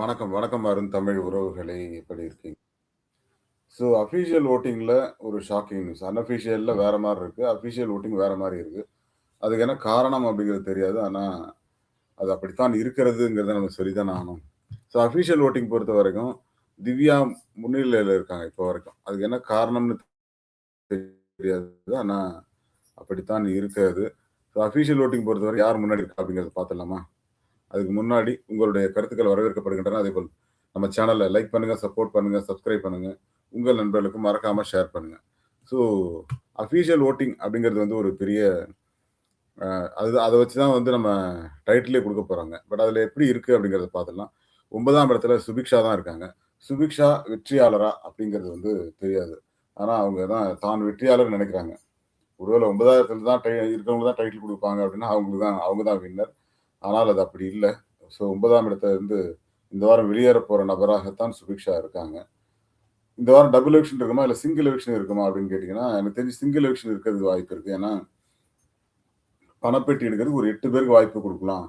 வணக்கம், வணக்கம் அருண் தமிழ் உறவுகளை எப்படி இருக்கீங்க? ஸோ அஃபீஷியல் ஓட்டிங்கில் ஒரு ஷாக்கிங் நியூஸ். அன்அஃபிஷியலில் வேறு மாதிரி இருக்குது அஃபிஷியல் ஓட்டிங் வேறு மாதிரி இருக்குது அதுக்கு என்ன காரணம் அப்படிங்கிறது தெரியாது. ஆனால் அது அப்படித்தான் இருக்கிறதுங்கிறத நம்ம சொல்லி ஆகணும். ஸோ அஃபிஷியல் பொறுத்த வரைக்கும் திவ்யா முன்னிலையில் இருக்காங்க இப்போ வரைக்கும். அதுக்கு என்ன காரணம்னு தெரியாது. ஆனால் அப்படித்தான் இருக்கிறது. ஸோ அஃபிஷியல் வோட்டிங் பொறுத்தவரை யார் முன்னாடி இருக்கா அப்படிங்கிறத பார்த்துடலாமா? அதுக்கு முன்னாடி உங்களுடைய கருத்துக்கள் வரவேற்கப்படுகின்றன. அதேபோல் நம்ம சேனலை லைக் பண்ணுங்க, சப்போர்ட் பண்ணுங்க, சப்ஸ்கிரைப் பண்ணுங்க. உங்கள் நண்பர்களுக்கும் மறக்காம ஷேர் பண்ணுங்க. ஸோ அஃபிஷியல் வோட்டிங் அப்படிங்கிறது வந்து ஒரு பெரிய அது அதை வச்சு தான் வந்து நம்ம டைட்டிலே கொடுக்க போகிறாங்க பட் அதில் எப்படி இருக்குது அப்படிங்கிறத பார்த்துலாம் ஒன்பதாம் இடத்துல சுபிக்ஷா தான் இருக்காங்க. சுபிக்ஷா வெற்றியாளரா அப்படிங்கிறது வந்து தெரியாது. ஆனால் அவங்க தான் தான் வெற்றியாளர் நினைக்கிறாங்க ஒருவேளை ஒன்பதாயிரத்துல தான் டை இருக்கிறவங்க தான் டைட்டில் கொடுப்பாங்க அப்படின்னா, அவங்களுக்கு தான் அவங்க தான் வின்னர். ஆனால் அது அப்படி இல்லை ஸோ ஒன்பதாம் இடத்துல இருந்து இந்த வாரம் வெளியேற போகிற நபராகத்தான் சுபிக்ஷா இருக்காங்க. இந்த வாரம் டபுள் எலெக்ஷன் இருக்குமா? இல்லை சிங்கிள் எலெக்ஷன் இருக்குமா? அப்படின்னு கேட்டிங்கன்னா எனக்கு தெரிஞ்சு சிங்கிள் எலெக்ஷன் இருக்கிறது வாய்ப்பு இருக்குது ஏன்னா பணப்பெட்டி எடுக்கிறதுக்கு ஒரு எட்டு பேருக்கு வாய்ப்பு கொடுக்கலாம்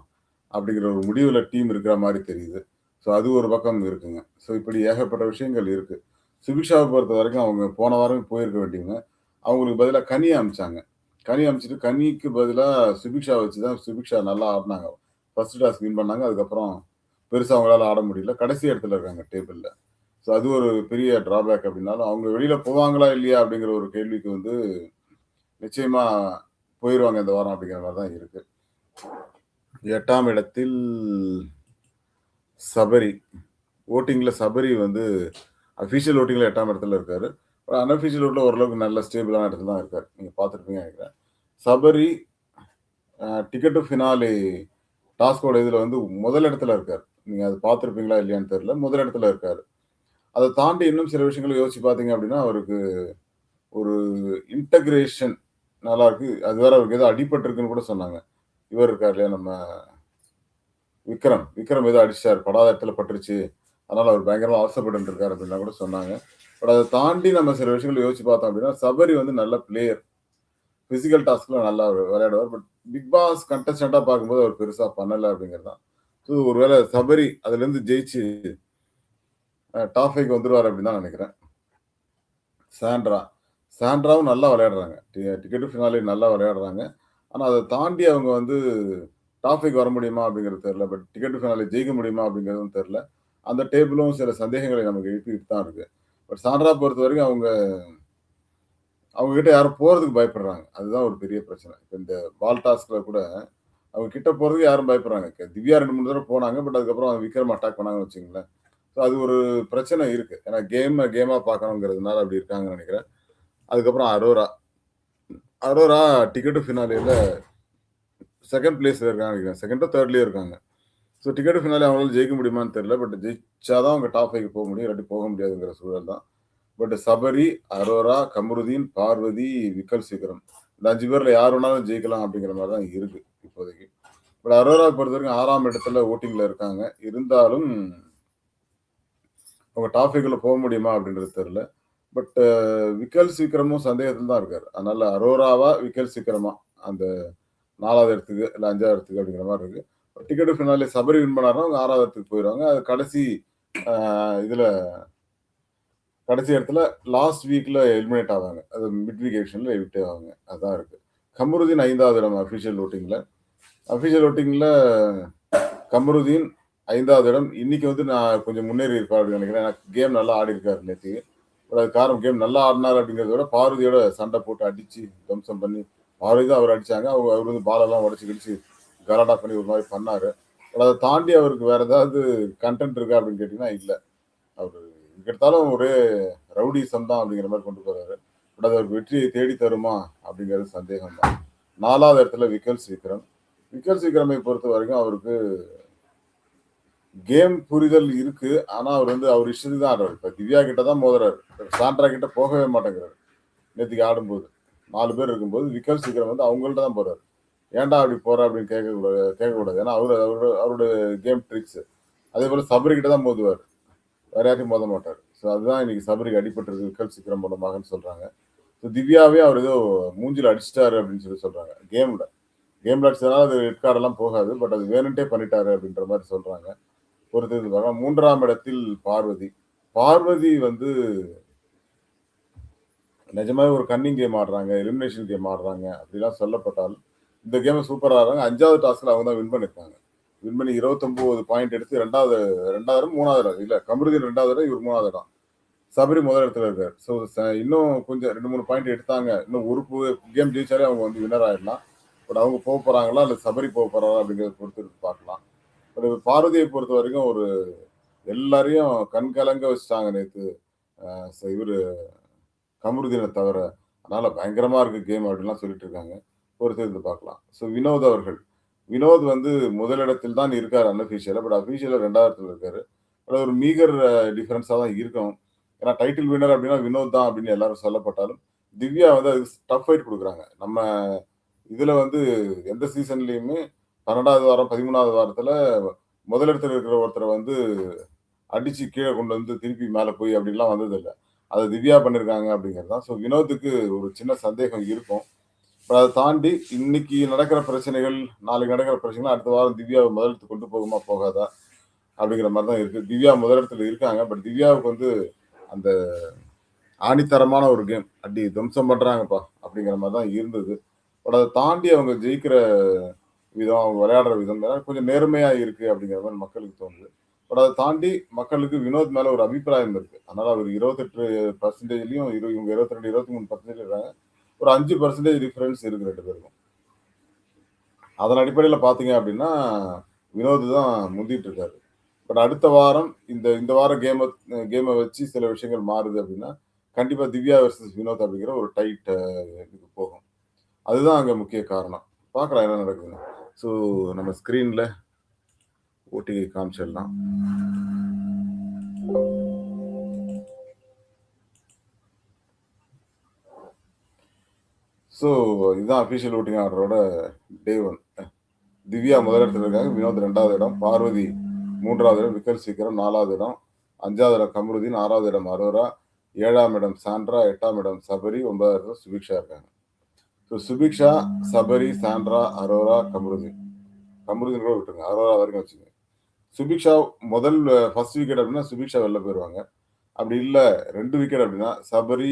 அப்படிங்கிற ஒரு முடிவில் டீம் இருக்கிற மாதிரி தெரியுது. ஸோ அது ஒரு பக்கம் இருக்குங்க. ஸோ இப்படி ஏகப்பட்ட விஷயங்கள் இருக்குது சுபிக்ஷாவை பொறுத்த வரைக்கும் அவங்க போன வாரமே போயிருக்க வேண்டியவங்க. அவங்களுக்கு பதிலாக கனி அமைச்சாங்க கனி அமைச்சிட்டு கனிக்கு பதிலாக சுபிக்ஷா வச்சு தான் சுபிக்ஷா நல்லா ஆடினாங்க ஃபர்ஸ்ட் டாஸ் வின் பண்ணாங்க. அதுக்கப்புறம் பெருசாக அவங்களால ஆட முடியல. கடைசி இடத்துல இருக்காங்க டேபிளில் ஸோ அது ஒரு பெரிய டிராபேக் அப்படின்னாலும், அவங்க வெளியில் போவாங்களா இல்லையா அப்படிங்கிற ஒரு கேள்விக்கு வந்து நிச்சயமாக போயிடுவாங்க இந்த வாரம் அப்படிங்கிற மாதிரி தான் இருக்கு. எட்டாம் இடத்தில் சபரி. ஓட்டிங்கில் சபரி வந்து அஃபிஷியல் ஓட்டிங்கில் எட்டாம் இடத்துல இருக்காரு. அன்அஃபிஷியல் ஓட்டில் ஓரளவுக்கு நல்ல ஸ்டேபிளான இடத்துல தான் இருக்கார் நீங்கள் பார்த்துருப்பீங்க நினைக்கிறேன் சபரி டிக்கெட்டு ஃபினாலே டாஸ்கோட இதில் வந்து முதல் இடத்துல இருக்கார் நீங்கள் அது பார்த்துருப்பீங்களா இல்லையான்னு தெரில முதல் இடத்துல இருக்கார் அதை தாண்டி இன்னும் சில விஷயங்களை யோசிச்சு பார்த்தீங்க அப்படின்னா, அவருக்கு ஒரு இன்டகிரேஷன் நல்லா இருக்கு. அது வேற அவருக்கு ஏதோ அடிபட்டிருக்குன்னு கூட சொன்னாங்க. இவர் இருக்கார் இல்லையா நம்ம விக்ரம். விக்ரம் ஏதோ அடிச்சார் படாத இடத்துல பட்டுருச்சு. அதனால அவர் பயங்கரமாக அவஸ்தைப்பட்டுட்டு இருக்கார் அப்படின்லாம் கூட சொன்னாங்க. பட் அதை தாண்டி நம்ம சில விஷயங்கள யோசிச்சு பார்த்தோம் அப்படின்னா, சபரி வந்து நல்ல பிளேயர். பிசிக்கல் டாஸ்க்லாம் நல்லா விளையாடுவார். பட் பிக் பாஸ் கண்டஸ்டண்டாக பார்க்கும்போது அவர் பெருசாக பண்ணலை அப்படிங்கிறது தான். ஸோ ஒருவேளை சபரி அதுலேருந்து ஜெயிச்சு அ டாப் 5க்கு வந்துருவாரு அப்படின்னு தான் நினைக்கிறேன் சாண்ட்ரா. சாண்ட்ராவும் நல்லா விளையாடுறாங்க. டி டிக்கெட் ஃபினாலே நல்லா விளையாடுறாங்க. ஆனால் அதை தாண்டி அவங்க வந்து டாஃபிக் வர முடியுமா அப்படிங்கிறது தெரில பட் டிக்கெட் ஃபினாலே ஜெயிக்க முடியுமா அப்படிங்கிறதும் தெரில அந்த டேபிளும் சில சந்தேகங்களை நமக்கு எழுப்பிட்டு தான் இருக்குது பட் சாண்ட்ரா பொறுத்தவரைக்கும் அவங்க அவங்க கிட்ட யாரும் போறதுக்கு பயப்படுறாங்க. அதுதான் ஒரு பெரிய பிரச்சனை. இப்போ இந்த பால் டாஸ்கில் கூட அவங்க கிட்ட போறதுக்கு யாரும் பயப்படுறாங்க. திவ்யா ரெண்டு மூணு தடவை போனாங்க. பட் அதுக்கப்புறம் அவங்க விக்ரம் அட்டாக் பண்ணாங்கன்னு வச்சுங்களேன் ஸோ அது ஒரு பிரச்சனை இருக்கு. ஏன்னா கேமை கேமா பார்க்கணுங்கிறதுனால அப்படி இருக்காங்கன்னு நினைக்கிறேன் அதுக்கப்புறம் அரோரா. அரோரா டிக்கெட் டூ ஃபினாலேல 2ண்ட் பிளேஸ்ல நினைக்கிறேன் நெனைக்கிறேன். 2ண்டோ 3ர்ட்லயோ இருக்காங்க. ஸோ டிக்கெட் ஃபினாலே அவங்களால ஜெயிக்க முடியுமான்னு தெரியல. பட் ஜெயிச்சாதான் அவங்க டாப் 5க்கு போக முடியும். இல்லாட்டி போக முடியாதுங்கிற சூழல் தான். பட் சபரி, அரோரா, கமருதீன், பார்வதி, விக்கல் சீக்கிரம். இந்த அஞ்சு பேர்ல யார் வேணாலும் ஜெயிக்கலாம் அப்படிங்கிற மாதிரி தான் இருக்கு இப்போதைக்கு. பட் அரோராவ பொறுத்தவரைக்கும் ஆறாம் இடத்துல ஓட்டிங்ல இருக்காங்க. இருந்தாலும் அவங்க டாபிக்ல போக முடியுமா அப்படின்றது தெரியல. பட் விக்கல் சீக்கிரமும் சந்தேகத்துல தான் இருக்காரு. அதனால அரோராவா, விக்கல் சீக்கிரமா அந்த நாலாவது இடத்துக்கு இல்லை அஞ்சாவது இடத்துக்கு அப்படிங்கிற மாதிரி இருக்கு. டிக்கெட்டு ஃபினாலே சபரி வின் பண்ணாருன்னா அவங்க ஆறாவது இடத்துக்கு போயிடுவாங்க அது கடைசி இதுல கடைசி இடத்துல லாஸ்ட் வீக்ல எலிமினேட் ஆவாங்க. அது மிட் வீக் எவிக்ஷன்ல எவிக்ட் ஆவாங்க. அதான் இருக்கு. கமருதீன் ஐந்தாவது இடம் அஃபிஷியல் வோட்டிங்ல. அஃபிஷியல் வோட்டிங்ல கமருதீன் ஐந்தாவது இடம். இன்னைக்கு வந்து நான் கொஞ்சம் முன்னேறி இருப்பார் அப்படின்னு நெனைக்கிறேன். கேம் நல்லா ஆடியிருக்காரு நேற்று பட் அது காரணம் கேம் நல்லா ஆடினார் அப்படிங்கிறத விட பார்வதியோட சண்டை போட்டு அடிச்சு துவம்சம் பண்ணி பார்வதி தான் அவர் அடிச்சாங்க. அவங்க அவர் வந்து பாலெல்லாம் உடச்சி கிழிச்சு கலாட்டா பண்ணி ஒரு மாதிரி பண்ணாரு. பட் அதை தாண்டி அவருக்கு வேற ஏதாவது கன்டென்ட் இருக்கா அப்படின்னு கேட்டீங்கன்னா இல்லை அவர் எதுக்கெடுத்தாலும் ஒரே ரவுடிசம் தான் அப்படிங்கிற மாதிரி கொண்டு போறாரு. பட் அது வெற்றியை தேடி தருமா அப்படிங்கிறது சந்தேகம் தான். நாலாவது இடத்துல விக்கல் சீக்கிரம். விக்கல் சீக்கிரமை பொறுத்த வரைக்கும் அவருக்கு கேம் புரிதல் இருக்கு. ஆனா அவர் வந்து அவர் இஷ்டத்துக்கு தான் ஆடுறாரு. இப்ப திவ்யா கிட்ட தான் மோதுறாரு. சாண்ட்ரா கிட்ட போகவே மாட்டேங்கிறாரு. நேற்றுக்கு ஆடும்போது. நாலு பேர் இருக்கும்போது விக்கல் சீக்கிரம் வந்து அவங்கள்ட்ட தான் போறாரு. ஏன்டா அப்படி போற அப்படின்னு கேட்கக்கூடாது கேட்கக்கூடாது. ஏன்னா அவரு அவரோட அவரோட கேம் ட்ரிக்ஸ். அதேபோல சபரி கிட்ட தான் மோதுவார் வேற யாரையும் மோத மாட்டார் ஸோ அதுதான் இன்னைக்கு சபரிக்கு அடிபட்டிருக்கு விக்கல் சீக்கிரம் மூலமாகன்னு சொல்றாங்க. ஸோ திவ்யாவே அவர் ஏதோ மூஞ்சில் அடிச்சிட்டாரு அப்படின்னு சொல்லி சொல்றாங்க. கேம்ல. கேம்ல அடிச்சதுனால அது ரெட் கார்டெல்லாம் போகாது. பட் அது வேணுன்ட்டே பண்ணிட்டாரு அப்படின்ற மாதிரி சொல்றாங்க. பொறுத்தது பார்க்கலாம் மூன்றாம் இடத்தில் பார்வதி பார்வதி வந்து நிஜமாவே ஒரு கன்னிங் கேம் ஆடுறாங்க எலிமினேஷன் கேம் ஆடுறாங்க அப்படிலாம் சொல்லப்பட்டால் இந்த கேமை சூப்பராக ஆடுறாங்க அஞ்சாவது டாஸ்கில் அவங்க தான் வின் பண்ணியிருக்காங்க வின் பண்ணி இருபத்தொன்பது பாயிண்ட் எடுத்து ரெண்டாவது ரெண்டாவது இடம், மூணாவது இடம். இல்லை கமருதீன் ரெண்டாவது இடம் இவர் மூணாவது இடம். சபரி முதல் இடத்துல இருக்கார். ஸோ இன்னும் கொஞ்சம் ரெண்டு மூணு பாயிண்ட் எடுத்தாங்க. இன்னும் ஒரு கேம் ஜெயிச்சாலே அவங்க வந்து வின்னர் ஆயிடலாம். பட் அவங்க போக போகிறாங்களா இல்லை சபரி போக போகிறாரா அப்படிங்கிறத பொறுத்து பார்க்கலாம். பட் பார்வதியை பொறுத்த வரைக்கும் ஒரு எல்லாரையும் கண் கலங்க வச்சுட்டாங்க நேற்று இவர் கமருதீனை தவிர. அதனால் பயங்கரமாக இருக்குது கேம் அப்படின்லாம் சொல்லிட்டு இருக்காங்க. பொறுத்து இருந்து பார்க்கலாம். ஸோ வினோத் அவர்கள் வினோத் வந்து முதலிடத்தில் தான் இருக்கார் அன்அஃபீஷியலாக பட் அஃபீஷியலாக ரெண்டாயிரத்துல இருக்காரு. பட் ஒரு மீகர் டிஃபரன்ஸாக தான் இருக்கும். ஏன்னா டைட்டில் வின்னர் அப்படின்னா வினோத் தான் அப்படின்னு எல்லாரும் சொல்லப்பட்டாலும் திவ்யா வந்து அதுக்கு டஃப் ஃபைட் கொடுக்குறாங்க. நம்ம இதுல வந்து எந்த சீசன்லயுமே பன்னெண்டாவது வாரம் பதிமூணாவது வாரத்துல முதலிடத்தில் இருக்கிற ஒருத்தரை வந்து அடிச்சு கீழே கொண்டு வந்து திருப்பி மேலே போய் அப்படின்லாம் வந்தது இல்லை அதை திவ்யா பண்ணியிருக்காங்க அப்படிங்கிறது தான். ஸோ வினோத்துக்கு ஒரு சின்ன சந்தேகம் இருக்கும். அதை தாண்டி இன்னைக்கு நடக்கிற பிரச்சனைகள் நாளைக்கு நடக்கிற பிரச்சனைகள் அடுத்த வாரம் திவ்யாவை முதலிடத்துக்கு கொண்டு போகுமா போகாதா? அப்படிங்கிற மாதிரி தான் இருக்குது திவ்யா முதலிடத்தில் இருக்காங்க. பட் திவ்யாவுக்கு வந்து அந்த ஆணித்தரமான ஒரு கேம் அடி துவம்சம் பண்ணுறாங்கப்பா அப்படிங்கிற மாதிரி தான் இருந்தது. பட் அதை தாண்டி அவங்க ஜெயிக்கிற விதம் அவங்க விளையாடுற விதம் கொஞ்சம் நேர்மையாக இருக்குது அப்படிங்கிற மாதிரி மக்களுக்கு தோணுது. பட் அதை தாண்டி மக்களுக்கு வினோத் மேலே ஒரு அபிப்பிராயம் இருக்குது அதனால் அவர் இருபத்தெட்டு பர்சன்டேஜ்லையும் இரு இவங்க இருபத்தி ரெண்டு இருபத்தி மூணு பர்சன்டேஜ் இருக்காங்க. ஒரு அஞ்சு பர்சன்டேஜ் டிஃபரன்ஸ் இருக்கு ரெண்டு பேருக்கும். அதன் அடிப்படையில் பார்த்தீங்க அப்படின்னா வினோத் தான் முந்திட்டு இருக்காரு. பட் அடுத்த வாரம் இந்த இந்த வாரம் கேமை கேமை வச்சு சில விஷயங்கள் மாறுது அப்படின்னா கண்டிப்பா திவ்யா வர்சஸ் வினோத் அப்படிங்கிற ஒரு டைட் இதுக்கு போகும். அதுதான் அங்க முக்கிய காரணம். பார்க்கலாம் என்ன நடக்குதுன்னு. ஸோ நம்ம ஸ்க்ரீனில் ஓடிகை காமிச்சிடலாம். ஸோ இதுதான் அஃபிஷியல் ஓட்டிங் ஆர்டரோட டே ஒன் திவ்யா முதல் இடத்துல இருக்காங்க. வினோத் ரெண்டாவது இடம். பார்வதி மூன்றாவது இடம். விக்கல் சீக்கிரம் நாலாவது இடம். அஞ்சாவது இடம் கமருதீன் ஆறாவது இடம் அரோரா. ஏழாம் இடம் சாண்ட்ரா எட்டாம் இடம் சபரி ஒன்பதாவது இடம் சுபிக்ஷா இருக்காங்க. So Subiksha Sabari Sandra Aurora Kamarudeen. Kamarudeen கூட விட்டுருங்க. அரோரா வரைக்கும் வச்சுங்க. சுபிக்ஷா முதல் ஃபர்ஸ்ட் விக்கெட் அப்படின்னா சுபிக்ஷா வெளில போயிடுவாங்க அப்படி இல்லை ரெண்டு விக்கெட் அப்படின்னா சபரி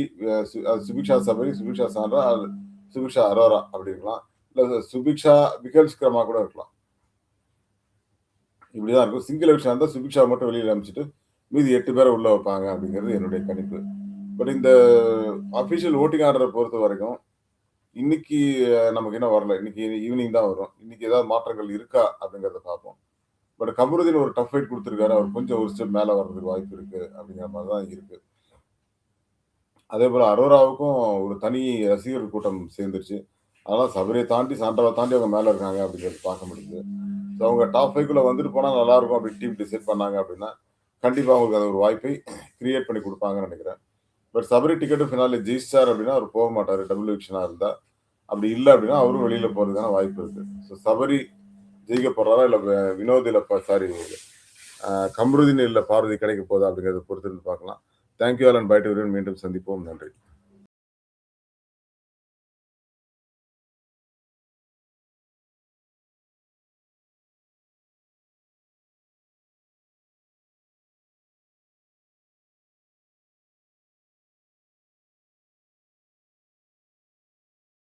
சுபிக்ஷா சபரி சுபிக்ஷா சாண்ட்ரா சுபிக்ஷா அரோரா அப்படி இருக்கலாம். இல்லை சுபிக்ஷா விகல்ஸ்கிரமா கூட இருக்கலாம். இப்படிதான் இருக்கும். சிங்கிள் எலெக்ஷன் இருந்தால் சுபிக்ஷா மட்டும் வெளியில் அனுப்பிச்சிட்டு மீதி எட்டு பேரை உள்ள வைப்பாங்க அப்படிங்கிறது என்னுடைய கணிப்பு. பட் இந்த அஃபிஷியல் ஓட்டிங் ஆர்டரை பொறுத்த வரைக்கும் இன்னைக்கு நமக்கு என்ன வரல. இன்னைக்கு ஈவினிங் தான் வரும். இன்னைக்கு ஏதாவது மாற்றங்கள் இருக்கா அப்படிங்கிறத பார்ப்போம். பட் கமருதீன் ஒரு டஃப் ஃபைட் கொடுத்துருக்காரு. அவர் கொஞ்சம் ஒரு ஸ்டெப் மேலே வர்றதுக்கு வாய்ப்பு இருக்கு அப்படிங்கிற மாதிரி தான் இருக்கு. அதே போல அரோராவுக்கும் ஒரு தனி ரசிகர் கூட்டம் சேர்ந்துருச்சு. அதனால சபரியை தாண்டி சாண்டாவை தாண்டி அவங்க மேலே இருக்காங்க அப்படிங்கிறது பார்க்க முடியுது. ஸோ அவங்க டாப் ஃபைவ்க்குள்ள வந்துட்டு போனால் நல்லா இருக்கும் அப்படி டீம் டிசைட் பண்ணாங்க அப்படின்னா கண்டிப்பாக அவங்களுக்கு அது ஒரு வாய்ப்பை கிரியேட் பண்ணி கொடுப்பாங்கன்னு நினைக்கிறேன். பட் சபரி டிக்கெட்டு ஃபினாலே ஜெயிச்சார் அப்படின்னா அவர் போக மாட்டார். டபுள் எலெக்ஷனாக இருந்தால் அப்படி இல்லை அப்படின்னா அவரும் வெளியில் போகிறதுக்கான வாய்ப்பு இருக்கு. ஸோ சபரி ஜெயிக்க போறாரா இல்லை வினோத் இல்லை சாரி கம்ருதீன் இல்லை பார்வதி கிடைக்க போதா அப்படிங்கிறத பொறுத்து இருந்து பார்க்கலாம். Thank you all and bye to மீண்டும் சந்திப்போம் நன்றி